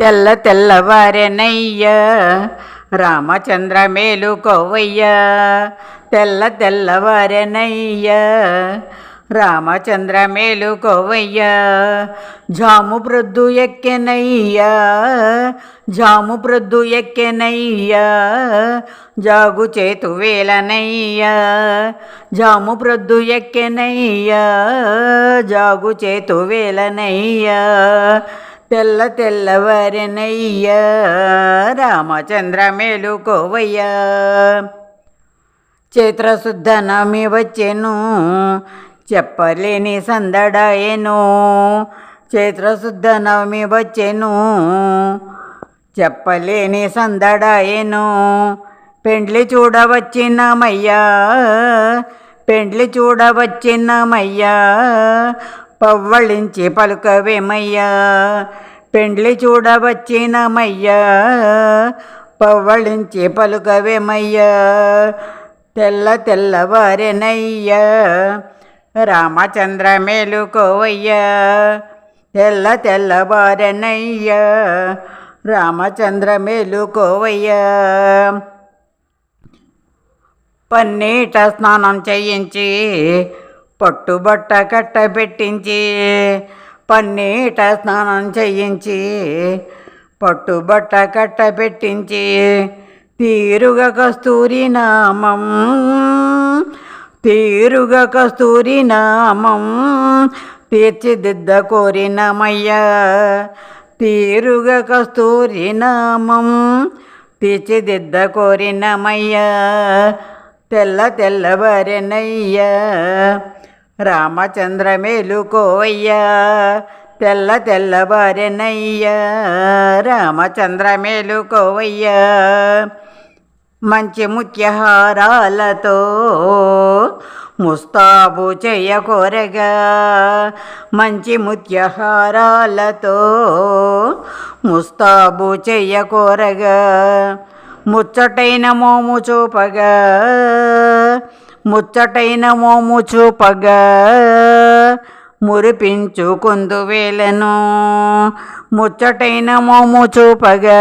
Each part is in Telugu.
తెల్ల తెల్లవారెనయ్యా రామచంద్ర మేలుకోవయ్య తెల్ల తెల్లవారెనయ్యా రామచంద్ర మేలుకోవయ్య జాము ప్రొద్దు ఎక్కెనయ్యా జాము ప్రొద్దు ఎక్కెనయ్యా. జాగు చేతు వేలనయ్యా జాము ప్రొద్దు ఎక్కెనయ్యా జాగు చేతు వేలనయ్యా. తెల్ల తెల్లవారెనయ్యా రామచంద్ర మేలుకోవయ్యా. చైత్రశుద్ధ నమి వచ్చెను చెప్పలేని సందడాయను. చైత్రశుద్ధ నవమి వచ్చెను చెప్పలేని సందడాయను. పెండ్లి చూడవచ్చినమయ్యా పెండ్లి చూడవచ్చినమయ్యా. పవ్వళించి పలుకవేమయ్యా? పెండ్లి చూడవచ్చినమయ్యా? పవ్వళించి పలుకవేమయ్యా? తెల్ల తెల్లవారెనయ్యా? రామచంద్ర మేలుకోవయ్యా తెల్ల తెల్లవారెనయ్యా? రామచంద్ర మేలుకోవయ్యా పన్నీట స్నానం చేయించి పట్టుబట్ట కట్టబెట్టించి పన్నీట స్నానం చేయించి పట్టుబట్ట కట్టబెట్టించి తీరుగ కస్తూరి నామం తీరుగ కస్తూరి నామం తీర్చిదిద్ద కోరినమయ్యా. తీరుగ కస్తూరి నామం తీర్చిదిద్ద కోరినమయ్యా. తెల్ల తెల్లవారెనయ్యా. రామచంద్ర మేలుకోవయ్యా తెల్ల తెల్లవారెనయ్యా రామచంద్ర మేలుకోవయ్యా మంచి ముత్యహారాలతో ముస్తాబు చేయకూరగా మంచి ముత్యహారాలతో ముస్తాబు చేయకూరగా ముచ్చటైన మోము చూపగా ముచ్చటైన మోము చూపగా మురిపించుకుందు ముచ్చటైన మోము చూపగా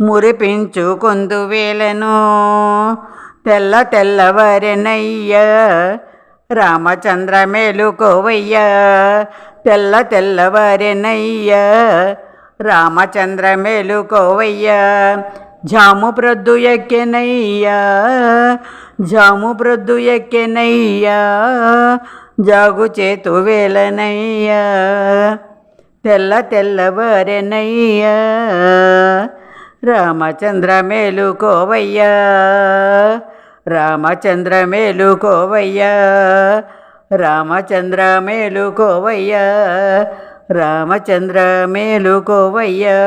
మురిపించుకుందు తెల్ల తెల్లవారెనయ్యా రామచంద్ర మేలుకోవయ్యా. తెల్ల తెల్లవారెనయ్యా రామచంద్ర మేలుకోవయ్యా. జాము ప్రొద్దు ఎక్కెనయ్యా జాము ప్రొద్దు ఎక్కెనయ్యా జాగు చేతు వేలనయ్యా తెల్ల తెల్లవారెనయ్యా రామచంద్ర మేలుకోవయ్యా రామచంద్ర మేలుకోవయ్యా రామచంద్ర మేలుకోవయ్యా రామచంద్ర మేలుకోవయ్యా.